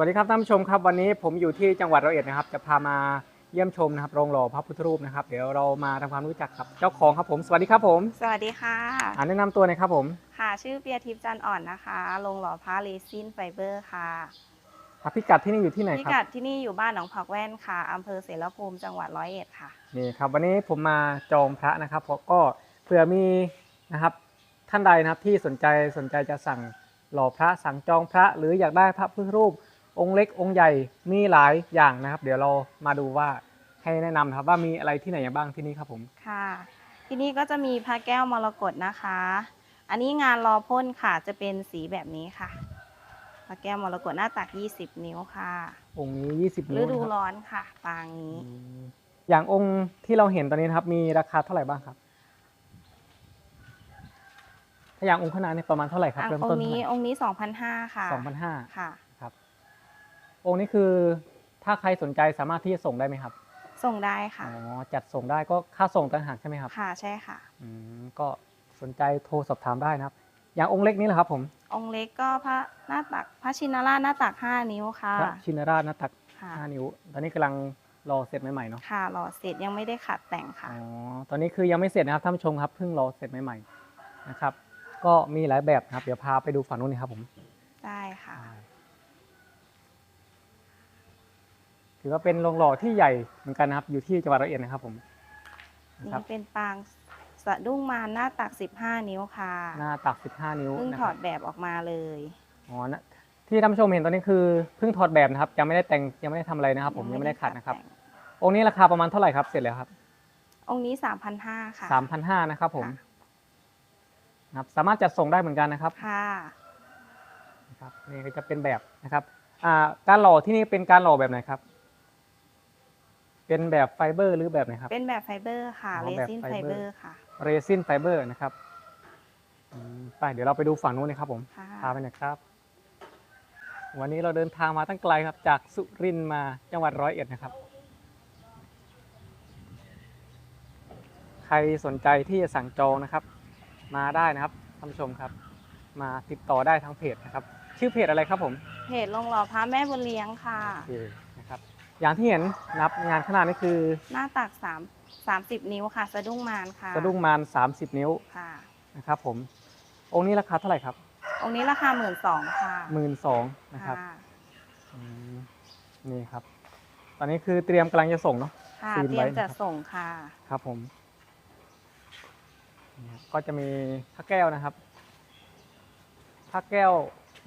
วัสดีครับท่านผู้ชมครับวันนี้ผมอยู่ที่จังหวัดร้อยเอ็ดนะครับ จะพามาเยี่ยมชมนะครับโรงหล่อพระพุทธรูปนะครับ เดี๋ยวเรามาทำความรู้จักกับเจ้าของครับผมสวัสดีครับผมสวัสดีค่ะอ่าแนะนำตัวหน่อยครับผมค่ะชื่อเปียทิพย์จันทร์อ่อนนะคะลงหล่อพระเรซินไฟเบอร์ค่ะครับพิกัดที่นี่อยู่ที่ไหนพิครับกัดที่นี่อยู่บ้านหนองผักแว่นค่ะอำเภอเสรภูมิจังหวัดร้อยเอ็ดค่ะ นี่ครับวันนี้ผมมาจองพระนะครับเพราะก็เผื่อมีนะครับท่านใดนะครับที่สนใจสนใจจะสั่งหล่อพระสั่งจองพระ หรืออยากได้พระพุทธรูป องค์เล็กองค์ใหญ่มีหลายอย่างนะครับ เดี๋ยวเรามาดูว่าให้แนะนำนะครับว่ามีอะไรที่ไหนบ้างที่นี่ครับผม ค่ะ ที่นี่ก็จะมีพระแก้วมรกตนะคะ อันนี้งานรอพ่นค่ะจะเป็นสีแบบนี้ค่ะพระแก้วมรกตหน้าตัก 20 นิ้วค่ะ องค์นี้ 20ฤนิ้วดูนะครับร้อนค่ะ ปางนี้ อืมอย่างองค์ที่เราเห็นตอนนี้นะครับ มีราคาเท่าไหร่บ้างครับ ถ้าอย่างองค์ขางหนาดเนี่ยประมาณเท่าไหร่ครับอะเริ่มองต้นค์นี้เท่าไหร่องค์นี้ 2,500 ค่ะ สองพันห้า ค่ะครับ องค์นี้คือถ้าใครสนใจสามารถที่จะส่งได้ไหมครับ ส่งได้ค่ะ อ๋อ จัดส่งได้ก็ค่าส่งต่างหากใช่ไหมครับ ค่ะใช่ค่ะ อืม ก็สนใจโทรสอบถามได้นะครับ อย่างองค์เล็กนี้แหละครับผม องค์เล็กก็พระหน้าตักพระชินราชหน้าตัก 5 นิ้วค่ะพระชินราชหนาตักค่ะ5นิ้ว ตอนนี้กำลังรอเสร็จใหม่ๆเนาะ ค่ะหล่อเสร็จยังไม่ได้ขัดแต่งค่ะ อ๋อ ตอนนี้คือยังไม่เสร็จนะครับท่านผู้ชมครับ เพิ่งรอเสร็จใหม่ๆนะครับ ก็มีหลายแบบนะครับ เดี๋ยวพาไปดูฝั่งนู้นนะครับผม ได้ค่ะ ถือว่าเป็นโรงหล่อที่ใหญ่เหมือนกันนะครับ อยู่ที่จังหวัดร้อยเอ็ดนะครับผมนะนี่ครับเป็นปางสะดุ้งมารหน้าตัก 15 นิ้วค่ะหน้าตัก 15 นิ้วเพิ่งนะถคอรับดแบบออกมาเลย อ๋อนะที่ท่านผู้ชมเห็นตอนนี้คือเพิ่งถอดแบบนะครับยังไม่ได้แต่งยังไม่ได้ทำอะไรนะครับ ผมยังไม่ได้ขัดนะครับ แต่งองค์นี้ราคาประมาณเท่าไหร่ครับเสร็จแล้วครับ องค์นี้ 3,500 ค่ะ3,500นะครับผมค่ะ นะครับสามารถจัดส่งได้เหมือนกันนะครับค่ะ นะครับนี่ก็จะเป็นแบบนะครับอ่าการหล่อที่นี่เป็นการหล่อแบบไหนครับ เป็นแบบไฟเบอร์หรือแบบไหนครับ เป็นแบบไฟเบอร์ค่ะอ๋เรอแบบซินไฟไฟเบเบออร์ ร์ค่ะเรซินไฟเบอร์นะครับอืมไปเดี๋ยวเราไปดูฝั่งนู้นนะครับผม ค่ะพาไปหน่อยครับ วันนี้เราเดินทางมาตั้งไกลครับ จากสุรินทร์มาจังหวัดร้อยเอ็ดนะครับ ใครสนใจที่จะสั่งจองนะครับ มาได้นะครับท่านผู้ชมครับ มาติดต่อได้ทางเพจนะครับ ชื่อเพจอะไรครับผมเพจลงหล่อพระแม่บุญเลี้ยงค่ะ โอเคนะครับ อย่างที่เห็นนะครับงานขนาดนี้คือหน้าตัก3 30 นิ้วค่ะ สะดุ้งมารค่ะสะดุ้งมาร30 นิ้วค่ะนะครับผมองค์นี้ราคาเท่าไหร่ครับ องค์นี้ราคา12,000ค่ะหมื่นสองนะครับค่ะอืมนี่ครับ ตอนนี้คือเตรียมกำลังจะส่งเนาะค่ะซีนเตรีไว้ยมนะครับจะส่งค่ะครับผมนี่ครับก็จะมีพระแก้วนะครับพระแก้ว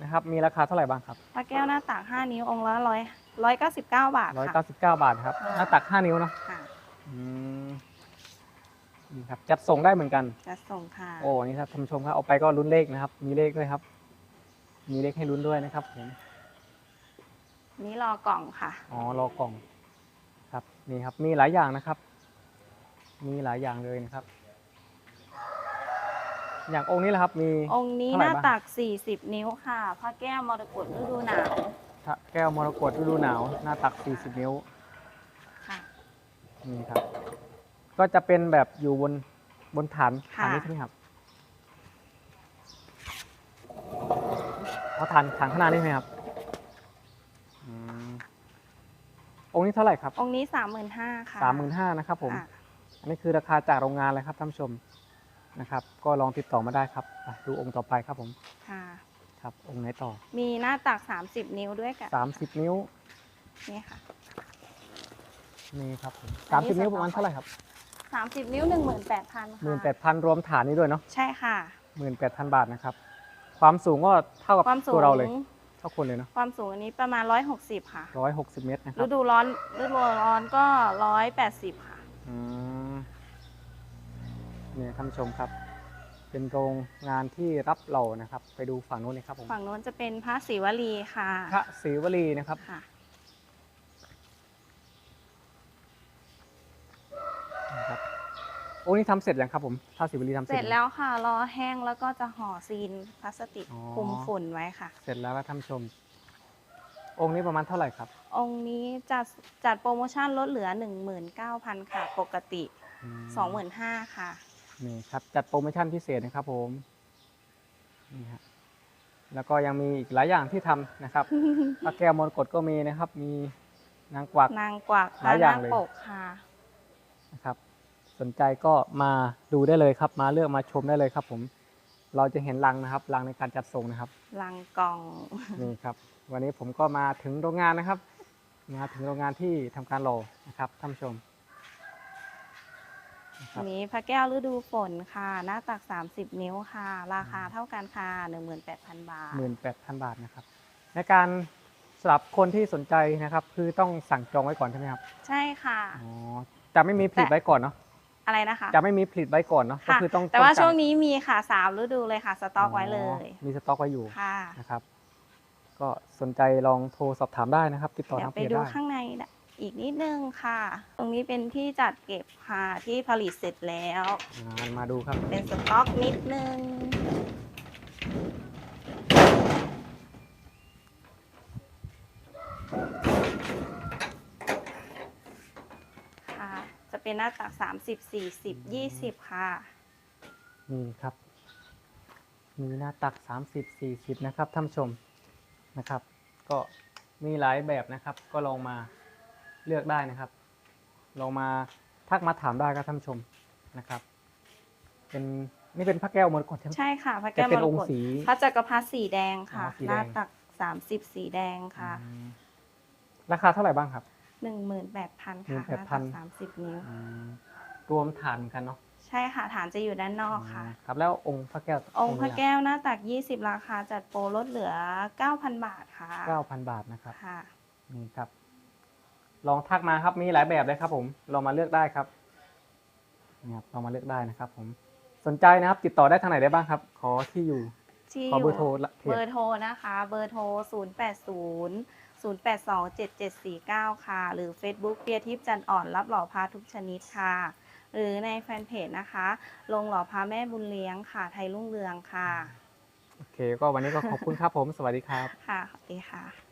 นะครับ มีราคาเท่าไหร่บ้างครับพระแก้วหน้าตัก5นิ้วองค์ละร้อย ร้อยเก้าสิบเก้าบาทร้อยค่ะเก้าสิบเก้าบาทครับค่ะหน้าตักห้านิ้วเนาะค่ะ อืมนี่ครับจัดส่งได้เหมือนกัน จะส่งค่ะ โอ้นี่ครับท่านผู้ชมครับเอาไปก็ลุ้นเลขนะครับ มีเลขด้วยครับ มีเลขให้ลุ้นด้วยนะครับผมนี่รอกล่องค่ะ อ๋อรอกล่องครับนี่ครับมีหลายอย่างนะครับ มีหลายอย่างเลยนะครับ อย่างองค์นี้แหละครับมี องค์นี้เท่าหไหร่น้าบ้าง ตัก 40 นิ้วค่ะ พระแก้วมรกตฤดูหนาวพระ แก้วมรกตฤดูหนาว หน้าตัก 40 นิ้วค่ะ นี่ครับ ก็จะเป็นแบบอยู่บนบนฐานค่ะ ฐานนี้ใช่ไหมครับเอาฐานฐานข้างหน้านี่ใช่ไหมครับอืมองค์นี้เท่าไหร่ครับองค์นี้35,000ค่ะสามหมื่นห้านะครับผม ค่ะ อันนี้คือราคาจากโรงงานเลยครับท่านผู้ชมนะครับ ก็ลองติดต่อมาได้ครับอะดูองค์ต่อไปครับผม ค่ะ ครับองค์ไหนต่อ มีหน้าตัก 30 นิ้วด้วยกันสามสิบนิ้วนี่ค่ะ นี่ครับผมอัสานมนี้สิบนิ้วสต็อกประมาณเท่าไหร่ครับ30 นิ้ว 18,000ค่ะหมื่นแปดพันรวมฐานนี้ด้วยเนาะใช่ค่ะหมื่นแปดพันบาทนะครับ ความสูงก็เท่ากับความสูงตัวเราเลย เท่าคนเลยเนาะความสูงอันนี้ประมาณ 160 ค่ะร้อยหกสิบเมตรนะคฤรับดูร้อนฤดูร้อนก็ 180 ค่ะ อืมนี่ท่านผู้ชมครับ เป็นโรงงานที่รับเหล่านะครับ ไปดูฝั่งโน้นเลยครับผมฝั่งโน้นจะเป็นพระศิวลีค่ะพระศรีวลีนะครับ ค่ะ นะครับโอ้นี่ทำเสร็จยังครับผมพระศรีวลีทำเสเสร็จร็จยังแล้วค่ะรอแห้งแล้วก็จะห่อซีนพลาสติกอ๋อคลุมฝุ่นไว้ค่ะ เสร็จแล้วครับท่านผู้ชม องค์นี้ประมาณเท่าไหร่ครับองค์นี้จัดจัดโปรโมชั่นลดเหลือ 19,000 ค่ะ ปกติ อืม25,000 ค่ะ นี่ครับจัดโปรโมชั่นพิเศษนะครับผมนี่ฮะแล้วก็ยังมีอีกหลายอย่างที่ทำนะครับ พระแก้วมรกตก็มีนะครับ มีนางกวัก นางกวักหลายอย่างเลยนางปกค่ะนะครับ สนใจก็มาดูได้เลยครับ มาเลือกมาชมได้เลยครับ ผม เราจะเห็นรังนะครับรังในการจัดส่งนะครับ ลังกอง นี่ครับ วันนี้ผมก็มาถึงโรงงานนะครับ มาถึงโรงงานที่ทำการหล่อนะครับท่านผู้ชมนะครับ อันนี้พระแก้วฤดูฝนค่ะ หน้าตัก 30 นิ้วค่ะ ราคาเท่ากันค่ะ 18,000 บาทหมื่นแปดพันบาทนะครับ ในการสำหรับคนที่สนใจนะครับ คือต้องสั่งจองไว้ก่อนใช่ไหมครับ ใช่ค่ะ อ๋อ จะไม่มีผลิตไว้ก่อนเนาะ อะไรนะคะ จะไม่มีผลิตไว้ก่อนเนาะ ก็ค่ะคือต้อง แต่ว่าองสั่ช่วงนี้มีค่ะสามฤดูเลยค่ะ สต็อกไว้เลย มีสต็อกไว้อยู่ ค่ะ นะครับ ก็สนใจลองโทรสอบถามได้นะครับ ติดต่อเดี๋ยทางวไปเพจดูได้ข้างใน อีกนิดนึงค่ะ ตรงนี้เป็นที่จัดเก็บค่ะที่ผลิตเสร็จแล้ว อ่ามาดูครับ เป็นสต็อกนิดนึง ค่ะ จะเป็นหน้าตัก 30 40 20 ค่ะ นี่ครับ มีหน้าตัก 30 40 นะครับท่านผู้ชมนะครับ ก็มีหลายแบบนะครับก็ลองมา เลือกได้นะครับ ลองมาทักมาถามได้ครับท่านผู้ชมนะครับ เป็นนี่เป็นพระแก้วมรกตใช่ไหม ใช่ค่ะพระแต่แก้วเป็มนรองค์กตสีพระจักรพรรดิสีแดงค่ะ อ๋อสีหแดงน้าตัก30สีแดงค่ะอืมราคาเท่าไหร่บ้างครับ18,000ค่ะหน้าตัก18,000 30นิ้ว อืมรวมฐานเหมือนกันเนาะใช่ค่ะ ฐานจะอยู่ด้านนอกค่ะอืมครับแล้วองค์พระแก้วองค์พระนี้แก้วหน้าตัก20ราคาจัดโปรลดเหลือ9,000บาทค่ะเก้าพันบาทนะครับ ค่ะ นี่ครับ ลองทักมาครับมีหลายแบบเลยครับผมลองมาเลือกได้ครับนี่ครับลองมาเลือกได้นะครับ ผมสนใจนะครับ ติดต่อได้ทางไหนได้บ้างครับ ขอที่อยู่ ที่ขอเบอร์โทรละเพเบจอร์โทรนะคะ เบอร์โทร 080 082 7749 ค่ะ หรือ Facebook เปียทิพย์จันอ่อนรับหล่อพาทุกชนิดค่ะ หรือในแฟนเพจนะคะ ลงหล่อพาแม่บุญเลี้ยงค่ะ ไทยรุ่งเรืองค่ะ โอเค ก็วันนี้ก็ขอบคุณครับผม สวัสดีครับ ค่ะสวัสดีค่ะ